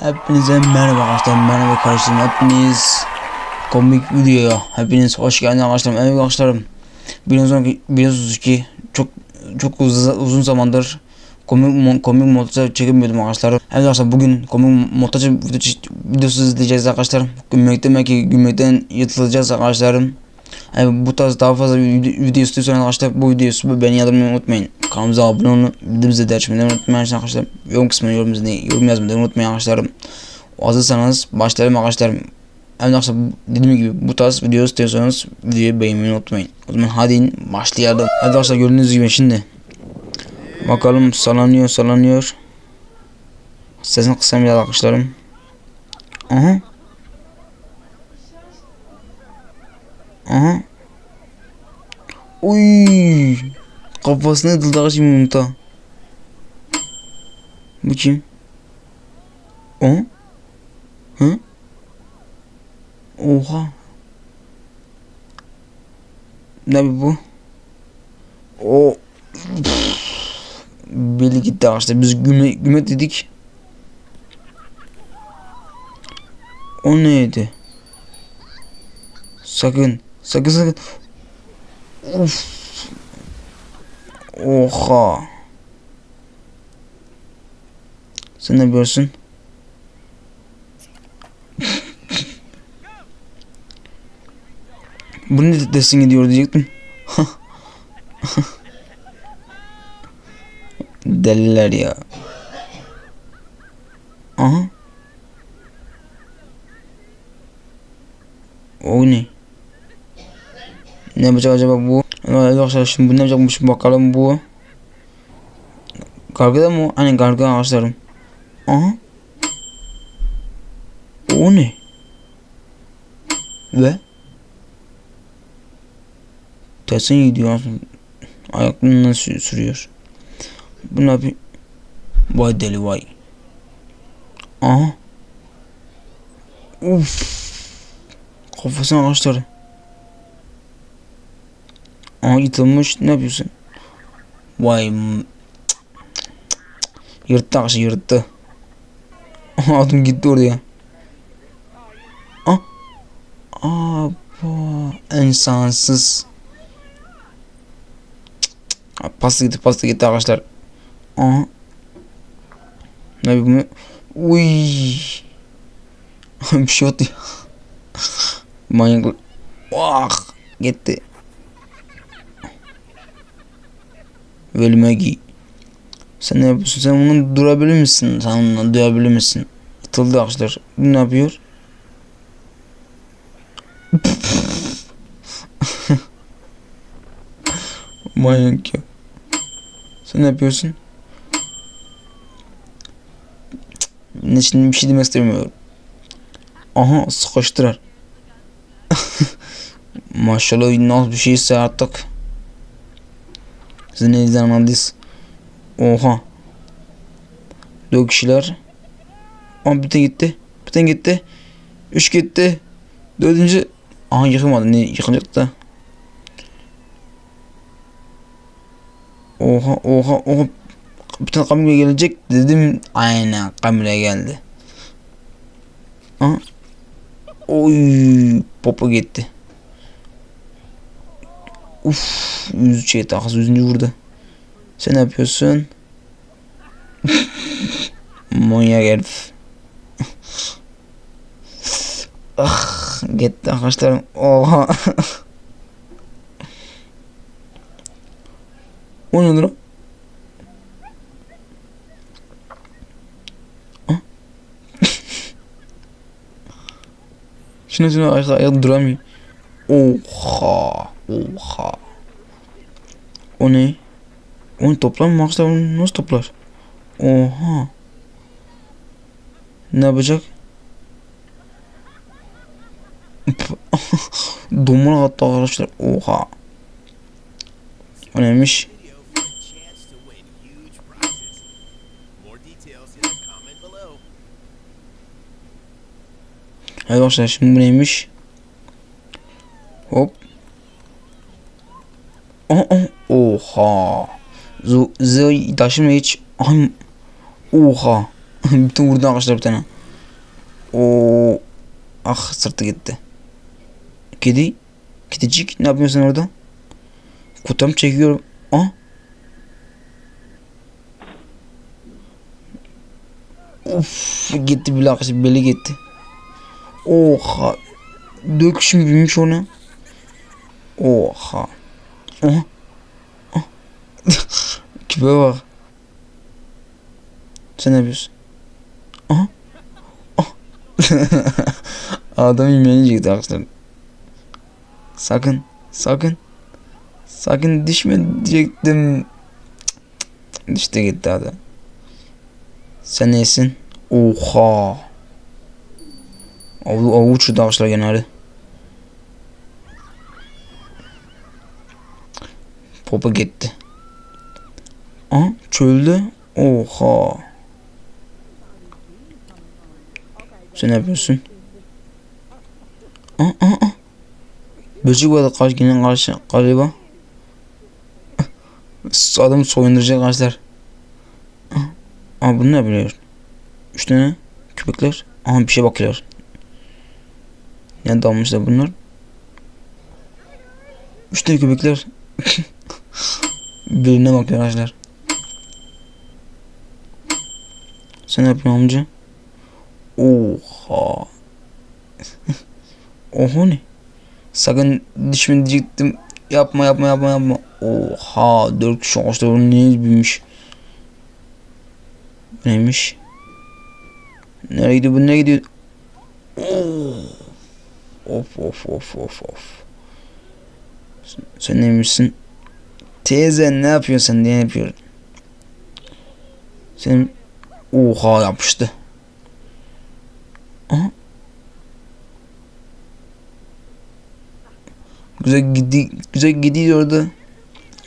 Hepinize merhaba arkadaşlar, merhaba kardeşlerim. Hepiniz komik videoya, hepiniz hoş geldiniz arkadaşlar. Evet arkadaşlarım, biliyorsunuz ki, biliyorsunuz ki çok çok uzun, zamandır komik komik montaj çekemiyordum arkadaşlar. Evet arkadaşlar bugün komik montaj video, videosu izleyeceğiz arkadaşlar. Gülmekten belki gülmekten yatılacağız arkadaşlarım. Bu tarz daha fazla video, istiyorsanız arkadaşlar bu videoyu beni yazmayı unutmayın. Kanalımıza abone olun. Videomuza da açmayı unutmayın arkadaşlar. Yorum kısmına yorum, yorum yazmayı unutmayın arkadaşlarım. Hazırsanız başlayalım arkadaşlar. Evet arkadaşlar dediğim gibi bu tarz video istiyorsanız videoyu beğenmeyi unutmayın. O zaman hadi başlayalım. Hadi arkadaşlar gördüğünüz gibi şimdi. Bakalım sallanıyor sallanıyor. Sesini kısayım biraz arkadaşlarım. Aha. Aha. Uy. Kafasına dıldağı şimdi yumurta. Bu kim? O? Hı? Oha. Ne bu? O. Belli gitti arkadaşlar. Biz güme, güme dedik. O neydi? Sakın. Sakın sakın. Of. Oha. Sen ne yapıyorsun? Bu ne desin gidiyor diyecektim. Deliler ya. Aha. O ne? Ne yapacak acaba bu? Evet arkadaşlar şimdi bu ne yapacakmış bakalım bu. Gargada mı? Hani gargada arkadaşlarım. Aha. O ne? Ve? Tersine gidiyor aslında. Ayaklarından sü- sürüyor. Bu ne yapıyor? Vay deli vay. Aha. Uf. Kafasına arkadaşlar. Aha yıtılmış. Ne yapıyorsun? Vay. Yırttı arkadaşlar yırttı. Adım gitti oraya. Ah. Aa insansız. Pasta gitti pasta gitti arkadaşlar. Aha. Ne bu? Uy. Bir şey oldu ya. Manyak. Vah. Gitti. Velime giy. Sen ne yapıyorsun? Sen bunu durabilir misin? Sen onunla duyabilir misin? Atıldı arkadaşlar. Bu ne yapıyor? Manyak ya. Sen ne yapıyorsun? Ne şimdi bir şey demek istemiyorum. Aha sıkıştırar. Maşallah nasıl bir şeyse artık. Sizin elinizden anladınız. Oha. Dört kişiler. Ama tane gitti. Tane gitti. Üç gitti. Dördüncü. Aha yıkılmadı. Ne yıkılacak da. Oha oha oha. Tane kamera gelecek dedim. Aynen kamera geldi. Aha. Oy popo gitti. Uf yüzü şey takas yüzüncü vurdu. Sen ne yapıyorsun? Manyak herif. ah gitti arkadaşlarım. Oha. o nedir o? Ah. Şuna şuna ayakta ayakta duramıyor. Oha. Oha. O ne? Onu toplar mı Max'la onu nasıl toplar? Oha. Ne yapacak? Domuna attı arkadaşlar. Oha. O neymiş? Evet arkadaşlar şimdi bu neymiş? Hop. Oha. Oha. Z Z taşıma hiç. Ay. Oha. Bütün vurdu arkadaşlar bir tane. Oo. Ah sırtı gitti. Kedi. Kedicik ne yapıyorsun orada? Kutam çekiyorum. Ah. Of gitti bile arkadaşlar beli gitti. Oha. Döküşüm büyümüş ona. Oha. Küpe bak. Sen ne yapıyorsun? Aha. Ah. Adam yemeğini çekti arkadaşlar. Sakın. Sakın. Sakın düşme diyecektim. Cık, cık. Düştü gitti adam. Sen neysin? Oha. Avu, avuç arkadaşlar genelde. Popa gitti. Aa çölde. Oha. Sen ne yapıyorsun? Aa aa aa. Böcek vardı karşı yine karşı galiba. Adam soyunduracak arkadaşlar. Aa, aa bunu ne biliyor? Üç tane köpekler. Aha bir şey bakıyorlar. Ne dalmışlar bunlar? Üç tane köpekler. Birine bakıyor arkadaşlar. Sen ne yapıyorsun amca? Oha. Oha ne? Sakın düşme diyecektim. Yapma yapma yapma yapma. Oha. Dört kişi ağaçta bunun neyiniz büyümüş. Bu Neymiş? Nereye gidiyor bu nereye gidiyor? Oo. Of of of of of. Sen, sen neymişsin? Teyze ne yapıyorsun sen diye yapıyor. Senin oha yapıştı. Aha. Güzel gidi güzel gidiyordu.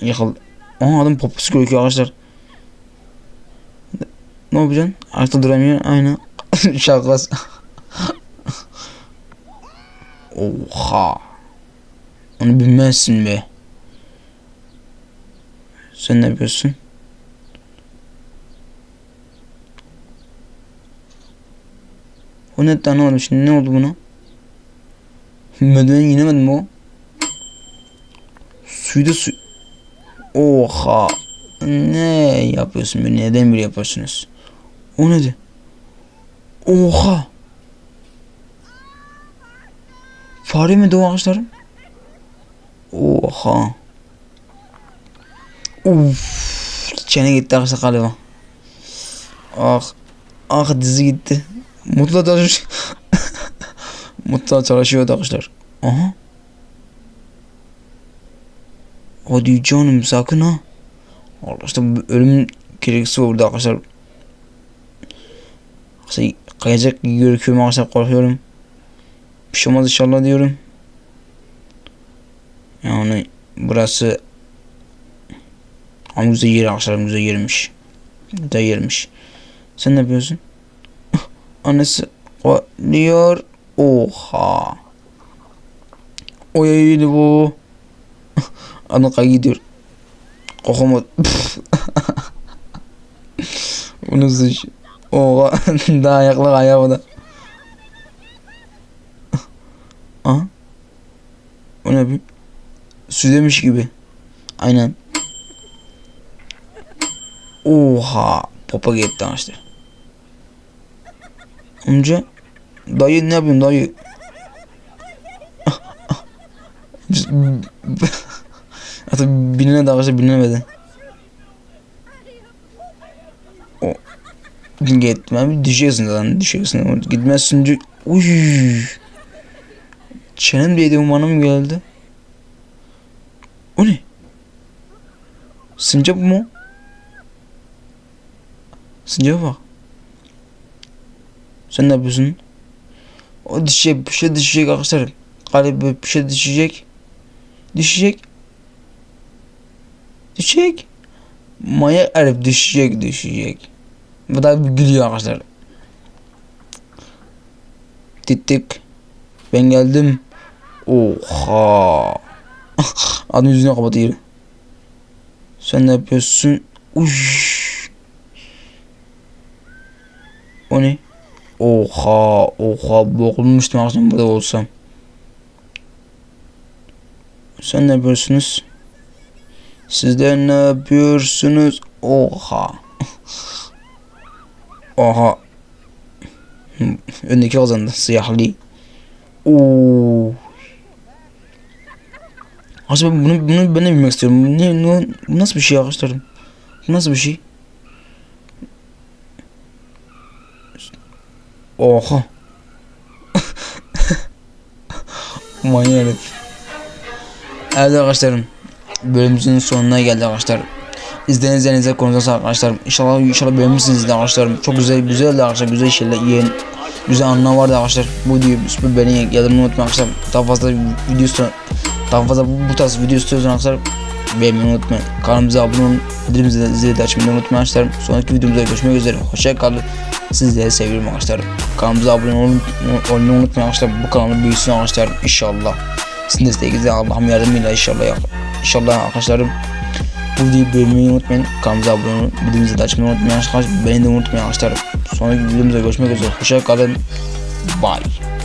Yakal. Aha adam poposu görüyor arkadaşlar. Ne yapacaksın? Ayakta duramıyor. Aynen. Şakası. Oha. Onu bilmezsin be. Sen ne yapıyorsun? O ne tanımadım şimdi ne oldu buna? Merdiveni inemedim mi o? Suyda su... Oha. Ne yapıyorsun be? Neden bir yapıyorsunuz? O neydi? Oha. Fare mi o ağaçlarım? Oha. Uf. Çene gitti arkadaşlar galiba. Ah. Ah dizi gitti. Mutlu çalışıyor. Mutlu çalışıyor arkadaşlar. Aha. Hadi canım sakın ha. Arkadaşlar bu ölüm gerekçesi burada arkadaşlar. Arkadaşlar kayacak gibi görüküyorum arkadaşlar korkuyorum. Bir şey olmaz inşallah diyorum. Yani burası ama güzel yer arkadaşlar güzel yermiş. Güzel yermiş. Sen ne yapıyorsun? Annesi diyor. Oha. Oy bu. Ana kay gidiyor. Kokoma. Bu nasıl iş? Oha. Daha ayaklar ayağı da. Aha. O ne bir? Südemiş gibi. Aynen. Oha. Popa gitti işte. Amca. Dayı ne yapıyorsun dayı? Hatta binine de arkadaşlar binemedi. O. Gitmem düşüyorsun zaten düşüyorsun. Gitmezsin diyor. Uy. Çenem değdi mı geldi? O ne? Sincap mı? O? Sincapa bak. Sen ne yapıyorsun? O düşecek bir şey düşecek arkadaşlar. Galiba bir şey düşecek. Düşecek. Düşecek. Maya erip düşecek düşecek. Bu da bir gülüyor arkadaşlar. Tittik. Ben geldim. Oha. Adam yüzüne kapatıyor. Sen ne yapıyorsun? Uş. Ne? Oh. Oha oha boğulmuştum akşam burada olsam. Sen ne yapıyorsunuz? Sizler ne yapıyorsunuz? Oha. Oha. Öndeki kazandı. Siyahlı. Oo. Aslında bunu, bunu ben de bilmek istiyorum. Ne, ne, nasıl bir şey arkadaşlarım? Bu nasıl bir şey? Oha. Manyak herif. Evet arkadaşlarım. Bölümümüzün sonuna geldi arkadaşlar. İzlediğiniz elinize konuza sağlık arkadaşlar. İnşallah inşallah beğenmişsinizdir arkadaşlarım. Çok güzel güzel arkadaşlar. Güzel şeyler yiyen güzel anlar vardı arkadaşlar. Bu videoyu süper beni gelmeyi unutmayın arkadaşlar. Daha fazla video istiyorum. Daha fazla bu, bu tarz video istiyorsanız arkadaşlar beğenmeyi unutmayın. Kanalımıza abone olun. Bildirimleri zili de açmayı unutmayın arkadaşlar. Sonraki videomuzda görüşmek üzere. Hoşça kalın. Sizleri seviyorum arkadaşlar. Kanalımıza abone olmayı unutmayın arkadaşlar. Bu kanalın büyüsün arkadaşlar inşallah. Sizin desteğinizle Allah'ım yardımıyla inşallah. İnşallah arkadaşlarım. Bu videoyu beğenmeyi unutmayın. Kanalımıza abone olun. Bildirimleri de açmayı unutmayın arkadaşlar. Beni de unutmayın arkadaşlar. Sonraki videomuzda görüşmek üzere. Hoşça kalın. Bye.